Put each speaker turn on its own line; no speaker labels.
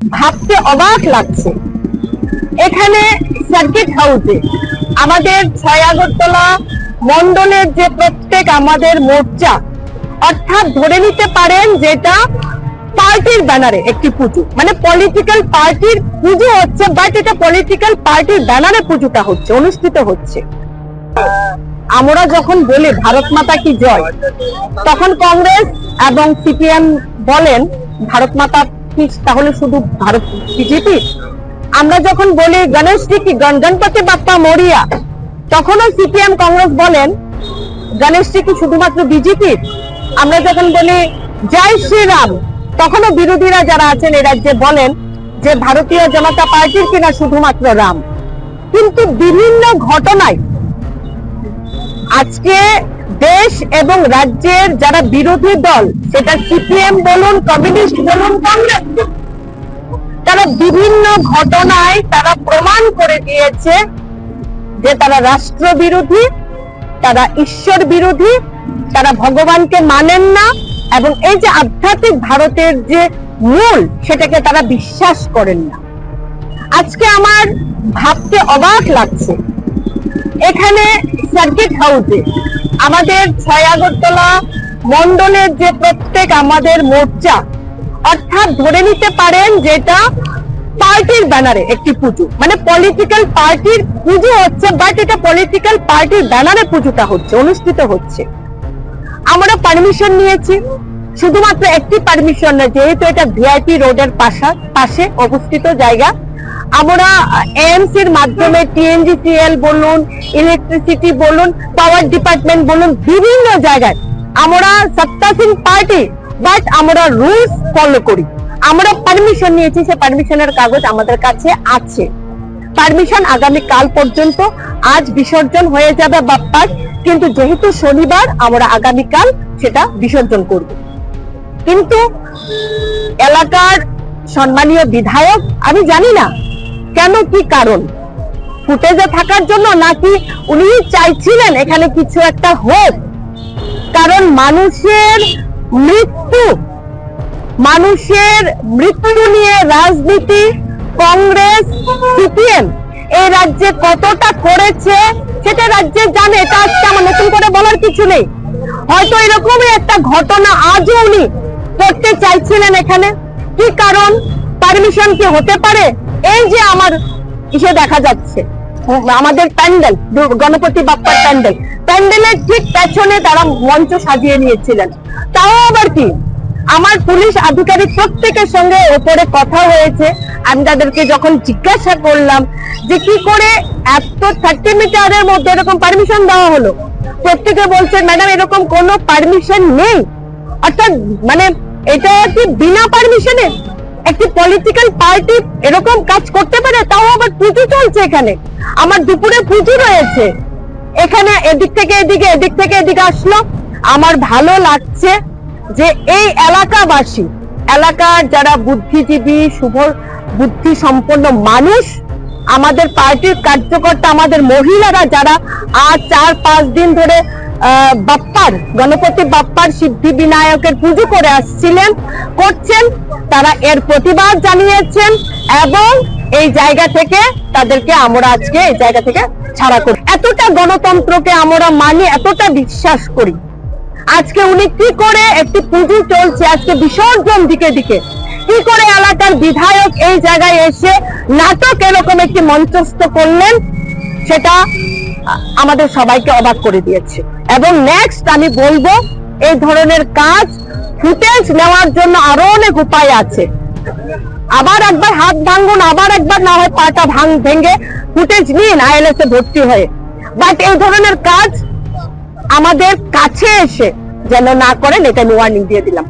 ভাবতে অবাক লাগছে। এখানে সার্কিট হাউসে আমাদের ছয় আগরতলা মন্ডলের যে প্রত্যেক আমাদের মোর্চা, অর্থাৎ ধরে নিতে পারেন যেটা পার্টির ব্যানারে একটি পুজো। মানে পলিটিক্যাল পার্টির পুজো হচ্ছে বাট এটা পলিটিক্যাল পার্টির ব্যানারে পুজোটা হচ্ছে, অনুষ্ঠিত হচ্ছে। আমরা যখন বলি ভারত মাতা কি জয়, তখন কংগ্রেস এবং সিপিএম বলেন, ভারত মাতা কি তাহলে শুধু ভারত বিজেপি? আমরা যখন বলি গণেশজি কি গণ- গণপতি বাপ্পা মরিয়া? তখনও সিপিএম কংগ্রেস বলেন গণেশজি কি শুধুমাত্র বিজেপি? আমরা যখন বলি, জয় শ্রীরাম, তখনও বিরোধীরা যারা আছেন এই রাজ্যে বলেন যে, ভারতীয় জনতা পার্টির কিনা শুধুমাত্র রাম। কিন্তু বিভিন্ন ঘটনায় আজকে দেশ এবং রাজ্যের যারা বিরোধী দল, সেটা সিপিএম বলুন, কমিউনিস্ট বলুন, কংগ্রেস তারা বিভিন্ন ঘটনায় তারা প্রমাণ করে দিয়েছে যে তারা রাষ্ট্র বিরোধী তারা ঈশ্বর বিরোধী, তারা ভগবানকে মানেন না, এবং এই যে আধ্যাত্মিক ভারতের যে মূল, সেটাকে তারা বিশ্বাস করেন না। আজকে আমার ভাবতে অবাক লাগছে। এখানে সার্কিট হাউসে আমাদের ছয় আগরতলা মন্ডলের যে প্রত্যেক আমাদের মোর্চা, অর্থাৎ ধরে নিতে পারেন যেটা পার্টির ব্যানারে একটি পুজো। মানে পলিটিক্যাল পার্টির পুজো হচ্ছে বাট এটা পলিটিক্যাল পার্টির ব্যানারে পুজোটা হচ্ছে, অনুষ্ঠিত হচ্ছে। আমরা পারমিশন নিয়েছি। শুধুমাত্র একটি পারমিশন না, যেহেতু এটা ভিআইপি রোডের পাশা পাশে অবস্থিত জায়গা আমরা এএমসি এর মাধ্যমে টিএনজিসিএল বলুন ইলেকট্রিসিটি বলুন পাওয়ার ডিপার্টমেন্ট বলুন, বিভিন্ন জায়গায় আমরা সত্তাসীন পার্টি বাট আমরা রুলস ফলো করি। আমরা পারমিশন নিয়েছি, সে পারমিশনের কাগজ আমাদের কাছে আছে। পারমিশন আগামী কাল পর্যন্ত আজ বিসর্জন হয়ে যাবে বাপ্পার, কিন্তু যেহেতু শনিবার, আমরা আগামীকাল সেটা বিসর্জন করব। কিন্তু এলাকার সম্মানীয় বিধায়ক, আমি জানি না কেন কি কারণ? ফুটেজে থাকার জন্য নাকি উনি চাইছিলেন এখানে কিছু একটা হোক? কারণ মানুষের মৃত্যু মানুষের মৃত্যু নিয়ে রাজনীতি, কংগ্রেস, সিপিএম এই রাজ্যে কতটা করেছে সেটা রাজ্যে জানে, এটা আজকে আমার নতুন করে বলার কিছু নেই। হয়তো এরকমই একটা ঘটনা আজও উনি করতে চাইছিলেন এখানে। কি কারণ? পারমিশন কি হতে পারে? এই যে আমার ইসে দেখা যাচ্ছে। আমাদের প্যান্ডেল, গণপতি বাপ্পার প্যান্ডেল। প্যান্ডেলের ঠিক পেছনে তারা মঞ্চ সাজিয়ে নিয়েছিলেন। তাও আবার কি? আমার পুলিশ আধিকারিক প্রত্যেকের সঙ্গে ওপরে কথা হয়েছে। আমি তাদেরকে যখন জিজ্ঞাসা করলাম যে কি করে এত থার্টি মিটারের মধ্যে এরকম পারমিশন দেওয়া হলো? প্রত্যেকে বলছে, ম্যাডাম, এরকম কোনো পারমিশন নেই। অর্থাৎ মানে এটা কি বিনা পারমিশনে একটি পলিটিক্যাল পার্টি এরকম কাজ করতে পারে, তাও আবার পুজো চলছে এখানে। আমার দুপুরে পুজো রয়েছে। এখানে এদিক থেকে এদিকে, এদিক থেকে এদিকে আসলো। আমার ভালো লাগছে যে এই এলাকাবাসী, এলাকার যারা বুদ্ধিজীবী শুভ বুদ্ধি সম্পন্ন মানুষ, আমাদের পার্টির কার্যকর্তা, আমাদের মহিলারা যারা আজ চার, পাঁচ দিন ধরে বাপ্পার, গণপতি বাপ্পার সিদ্ধি বিনায়কের পুজো করে আসছিলেন, করছেন। তারা এর প্রতিবাদ জানিয়েছেন এবং এই জায়গা থেকে তাদেরকে আমরা আজকে এই জায়গা থেকে ছাড়া করি। এতটা গণতন্ত্রকে আমরা মানি, এতটা বিশ্বাস করি। আজকে উনি কি করে একটি পুজো চলছে, আজকে বিসর্জন দিকে দিকে। কি করে এলাকার বিধায়ক এই জায়গায় এসে নাটক এরকম একটি মঞ্চস্থ করলেন, সেটা আমাদের সবাইকে অবাক করে দিয়েছে। এবং নেক্সট আমি বলব, এই ধরনের কাজ ফুটেজ নেওয়ার জন্য আরও অনেক উপায় আছে। আবার একবার হাত ভাঙুন আবার একবার না হয় পাটা ভাঙ ভেঙে ফুটেজ নিন আইএলএস এ ভর্তি হয়ে। বাট এই ধরনের কাজ আমাদের কাছে এসে যেন না করেন, এটা আমি ওয়ার্নিং দিয়ে দিলাম।